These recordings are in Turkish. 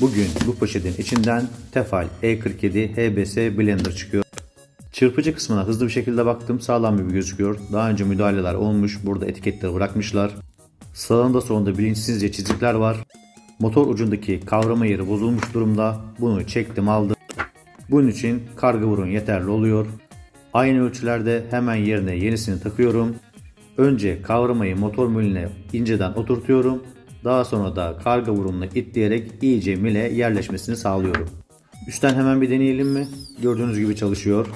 Bugün bu poşetin içinden Tefal E47 HBS Blender çıkıyor. Çırpıcı kısmına hızlı bir şekilde baktım. Sağlam gibi gözüküyor. Daha önce müdahaleler olmuş. Burada etiketleri bırakmışlar. Sağında solunda bilinçsizce çizikler var. Motor ucundaki kavrama yeri bozulmuş durumda. Bunu çektim aldım. Bunun için karga burun yeterli oluyor. Aynı ölçülerde hemen yerine yenisini takıyorum. Önce kavramayı motor milline inceden oturtuyorum. Daha sonra da karga burunla itleyerek iyice mile yerleşmesini sağlıyorum. Üstten hemen bir deneyelim mi? Gördüğünüz gibi çalışıyor.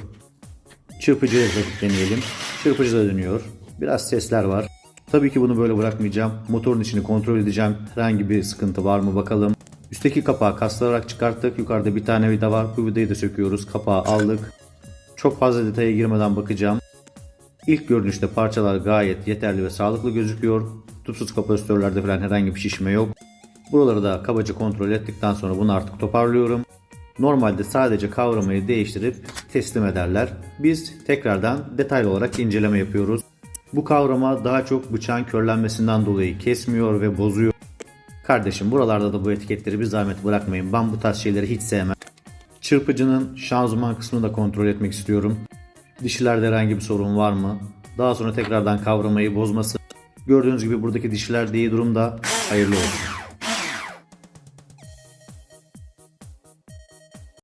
Çırpıcıya takıp deneyelim. Çırpıcı da dönüyor. Biraz sesler var. Tabii ki bunu böyle bırakmayacağım. Motorun içini kontrol edeceğim. Herhangi bir sıkıntı var mı bakalım. Üstteki kapağı kastırarak çıkarttık. Yukarıda bir tane vida var. Bu vidayı da söküyoruz. Kapağı aldık. Çok fazla detaya girmeden bakacağım. İlk görünüşte parçalar gayet yeterli ve sağlıklı gözüküyor. Tupsuz kapasitörlerde falan herhangi bir şişme yok. Buraları da kabaca kontrol ettikten sonra bunu artık toparlıyorum. Normalde sadece kavramayı değiştirip teslim ederler. Biz tekrardan detaylı olarak inceleme yapıyoruz. Bu kavrama daha çok bıçağın körlenmesinden dolayı kesmiyor ve bozuyor. Kardeşim buralarda da bu etiketleri bir zahmet bırakmayın. Ben bu tarz şeyleri hiç sevmem. Çırpıcının şanzıman kısmını da kontrol etmek istiyorum. Dişilerde herhangi bir sorun var mı? Daha sonra tekrardan kavramayı bozması. Gördüğünüz gibi buradaki dişiler de iyi durumda. Hayırlı olsun.